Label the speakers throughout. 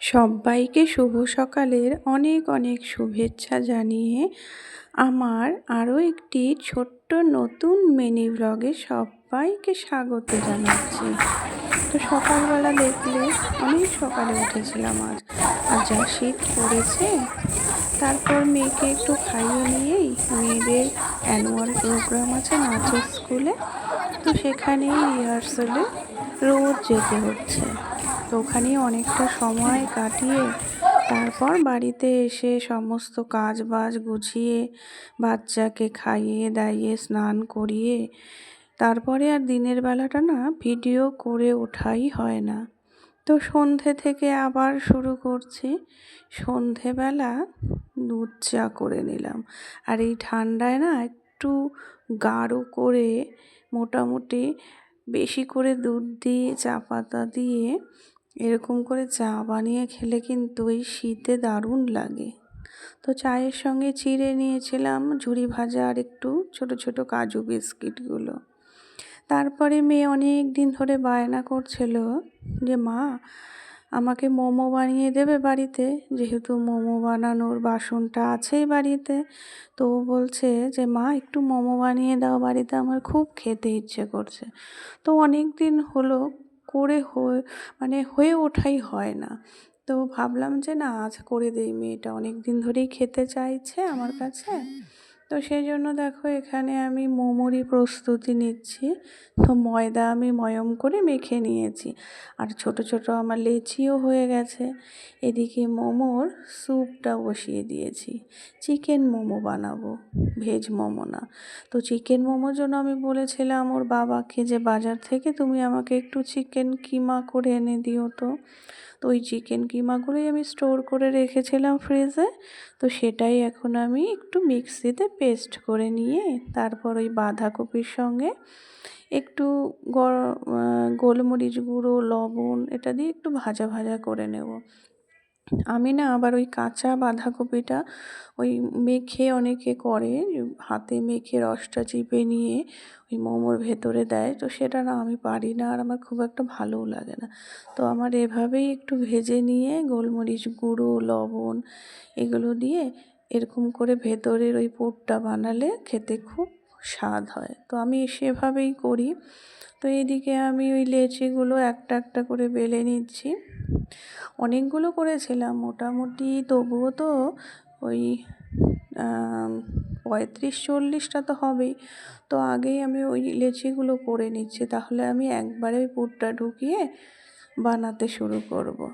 Speaker 1: সব্বাইকে শুভ সকালের অনেক অনেক শুভেচ্ছা জানিয়ে আমার আরও একটি ছোট্ট নতুন মিনি ব্লগে সব্বাইকে স্বাগত জানাচ্ছি। তো সকালবেলা দেখলে অনেক সকালে উঠেছিলাম আজ। আর যা শীত পড়েছে, তারপর মেয়েকে একটু খাইয়ে নিয়েই মেয়েদের অ্যানুয়াল প্রোগ্রাম আছে নাচের স্কুলে তো সেখানেই রিহার্সালে রোজ যেতে হচ্ছে। তো ওখানেই অনেকটা সময় কাটিয়ে তারপর বাড়িতে এসে সমস্ত কাজ বাজ গুছিয়ে বাচ্চাকে খাইয়ে দাইয়ে স্নান করিয়ে তারপরে আর দিনের বেলাটা না ভিডিও করে ওঠাই হয় না। তো সন্ধে থেকে আবার শুরু করছি। সন্ধেবেলা দুধ চা করে নিলাম। আর এই ঠান্ডায় না একটু গাঢ় করে মোটামুটি বেশি করে দুধ দিয়ে, চা পাতা দিয়ে এরকম করে চা বানিয়ে খেলে কিন্তু এই শীতে দারুণ লাগে। তো চায়ের সঙ্গে চিড়ে নিয়েছিলাম ঝুরি ভাজা আর একটু ছোট ছোট কাজু বিস্কিটগুলো। তারপরে মেয়ে অনেক দিন ধরে বায়না করছিল যে, মা, আমাকে মোমো বানিয়ে দেবে বাড়িতে। যেহেতু মোমো বানানোর বাসনটা আছেই বাড়িতে, তো বলছে যে, মা, একটু মোমো বানিয়ে দাও, বাড়িতে আমার খুব খেতে ইচ্ছে করছে। তো অনেক দিন হলো করে হয়ে মানে হয়ে ওঠাই হয় না। তো ভাবলাম যে না, আজ করে দিই। মেয়েটা অনেক দিন ধরেই খেতে চাইছে আমার কাছে। তো সেই জন্য দেখো এখানে আমি মোমোরই প্রস্তুতি নিচ্ছি। তো ময়দা আমি ময়ম করে মেখে নিয়েছি। আর ছোট ছোট আমার লেচিও হয়ে গেছে। এদিকে মোমোর স্যুপটা বসিয়ে দিয়েছি। চিকেন মোমো বানাবো। ভেজ মোমো না। তো চিকেন মোমোর জন্য আমি বলেছিলাম ওর বাবাকে যে বাজার থেকে তুমি আমাকে একটু চিকেন কিমা করে এনে দিও তো। তো ওই চিকেন কিমাগুলোই আমি স্টোর করে রেখেছিলাম ফ্রিজে তো সেটাই এখন আমি একটু মিক্সিতে পেস্ট করে নিয়ে তারপর ওই বাঁধাকপির সঙ্গে একটু গোলমরিচ গুঁড়ো, লবণ এটা দিয়ে একটু ভাজা ভাজা করে নেব। আমি না আবার ওই কাঁচা বাঁধাকপিটা ওই মেখে অনেকে করে, হাতে মেখে রসটা চিপে নিয়ে ওই মোমোর ভেতরে দেয়। তো সেটা না আমি পারি না আর আমার খুব একটা ভালোও লাগে না। তো আমার এভাবেই একটু ভেজে নিয়ে গোলমরিচ গুঁড়ো, লবণ এগুলো দিয়ে এরকম করে ভেতরের ওই পুরটা বানালে খেতে খুব স্বাদ হয়। তো আমি সেভাবেই করি। তো এইদিকে আমি ওই লেচিগুলো একটা একটা করে বেলে নিচ্ছি। অনেকগুলো করেছিলাম, মোটামুটি তবুও তো ওই পঁয়ত্রিশ চল্লিশটা তো হবেই। তো আগেই আমি ওই লেচিগুলো করে নিচ্ছি। তাহলে আমি একবারে ওই পুরটা ঢুকিয়ে বানাতে শুরু করব।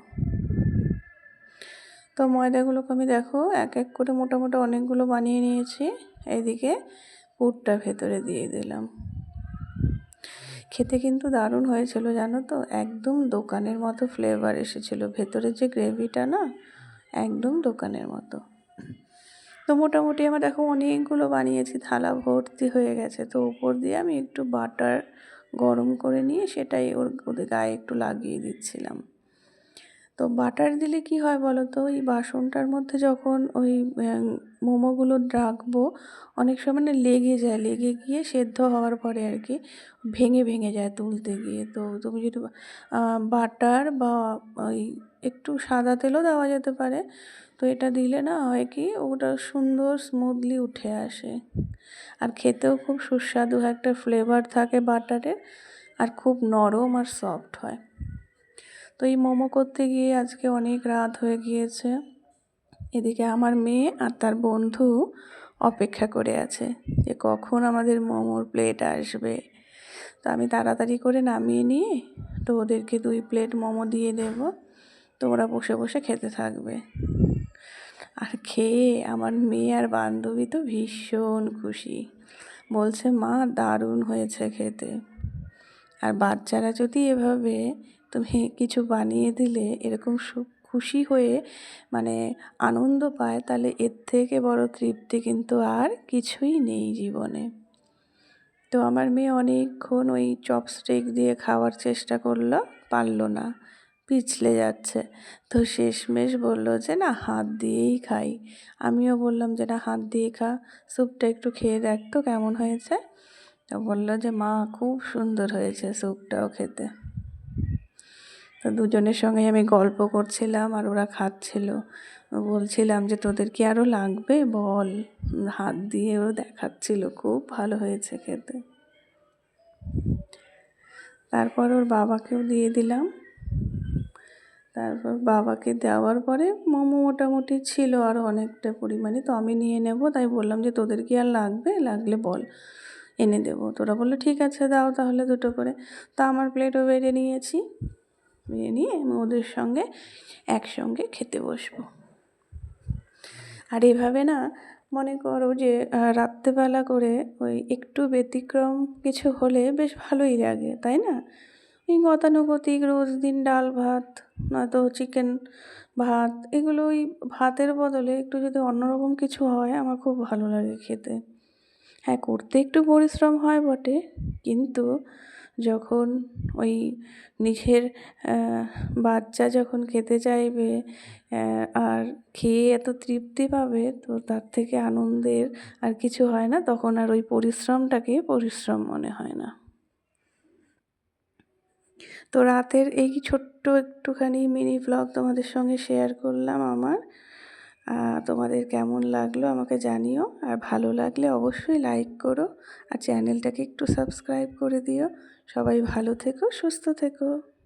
Speaker 1: তো ময়দাগুলোকে আমি দেখো, এক এক করে মোটামুটি অনেকগুলো বানিয়ে নিয়েছি। এদিকে পুরটা ভেতরে দিয়ে দিলাম। খেতে কিন্তু দারুণ হয়েছিল, জানো তো? একদম দোকানের মতো ফ্লেভার এসেছিল। ভেতরের যে গ্রেভিটা না, একদম দোকানের মতো। তো মোটামুটি আমার দেখো অনেকগুলো বানিয়েছি, থালা ভর্তি হয়ে গেছে। তো ওপর দিয়ে আমি একটু বাটার গরম করে নিয়ে সেটাই ওর, ওদের গায়ে একটু লাগিয়ে দিচ্ছিলাম। তো বাটার দিলে কি হয় বলো তো ওই বাসনটার মধ্যে যখন ওই মোমোগুলো রাখব, অনেক সময় মানে লেগে যায়, লেগে গিয়ে সেদ্ধ হওয়ার পরে আর কি ভেঙে ভেঙে যায় তুলতে গিয়ে। তো তুমি যদি বাটার বা ওই একটু সাদা তেলও দেওয়া যেতে পারে। তো এটা দিলে না হয় কি ওটা সুন্দর স্মুথলি উঠে আসে। আর খেতেও খুব সুস্বাদু একটা ফ্লেভার থাকে বাটারের আর খুব নরম আর সফট হয়। তো এই মোমো করতে গিয়ে আজকে অনেক রাত হয়ে গিয়েছে। এদিকে আমার মেয়ে আর তার বন্ধু অপেক্ষা করে আছে যে কখন আমাদের মোমোর প্লেট আসবে। তো আমি তাড়াতাড়ি করে নামিয়ে নিয়ে তো ওদেরকে দুই প্লেট মোমো দিয়ে দেব। তো ওরা বসে বসে খেতে থাকবে। আর খেয়ে আমার মেয়ে আর বান্ধবী তো ভীষণ খুশি। বলছে, মা, দারুণ হয়েছে খেতে। আর বাচ্চারা যদি এভাবে তুমি কিছু বানিয়ে দিলে, এরকম খুশি হয়ে মানে আনন্দ পায়, তাহলে এর থেকে বড় তৃপ্তি কিন্তু আর কিছুই নেই জীবনে। তো আমার মেয়ে অনেকক্ষণ ওই চপস্টিক দিয়ে খাওয়ার চেষ্টা করল, পারল না, পিছলে যাচ্ছে। তো শেষমেশ বলল যে, না, হাত দিয়েই খাই। আমিও বললাম যে, না, হাত দিয়ে খা, স্যুপটা একটু খেয়ে দেখ তো কেমন হয়েছে। তো বলল যে, মা, খুব সুন্দর হয়েছে স্যুপটাও খেতে। তো দুজনের সঙ্গে আমি গল্প করছিলাম আর ওরা খাচ্ছিল। বলছিলাম যে, তোদের কি আরও লাগবে? বল। হাত দিয়ে ও দেখাচ্ছিল, খুব ভালো হয়েছে খেতে। তারপর ওর বাবাকেও দিয়ে দিলাম। তারপর বাবাকে দেওয়ার পরে মোমো মোটামুটি ছিল আরও অনেকটা পরিমাণে, তো আমি নিয়ে নেব। তাই বললাম যে, তোদের কি আর লাগবে? লাগলে বল। এনে দেবো। তোরা বলল, ঠিক আছে, দাও তাহলে দুটো করে। তা আমার প্লেটও বেড়ে নিয়েছি। বেড়ে নিয়ে আমি ওদের সঙ্গে একসঙ্গে খেতে বসবো। আর এভাবে না, মনে করো যে রাত্রেবেলা করে ওই একটু ব্যতিক্রম কিছু হলে বেশ ভালোই লাগে, তাই না? এই গতানুগতিক রোজ দিন ডাল ভাত, নয়তো চিকেন ভাত, এগুলো ওই ভাতের বদলে একটু যদি অন্যরকম কিছু হয়, আমার খুব ভালো লাগে খেতে। হ্যাঁ করতে একটু পরিশ্রম হয় বটে, কিন্তু যখন ওই নিজের বাচ্চা যখন খেতে চাইবে আর খেয়ে এত তৃপ্তি পাবে, তো তার থেকে আনন্দের আর কিছু হয় না, তখন আর ওই পরিশ্রমটাকে পরিশ্রম মনে হয় না। তো রাতের এই ছোট্ট একটুখানি মিনি ব্লগ তোমাদের সঙ্গে শেয়ার করলাম আমার। তোমাদের কেমন লাগল আমাকে জানিও। আর ভালো লাগলে অবশ্যই লাইক করো। আর চ্যানেলটাকে একটু সাবস্ক্রাইব করে দিও। সবাই ভালো থেকো, সুস্থ থেকো।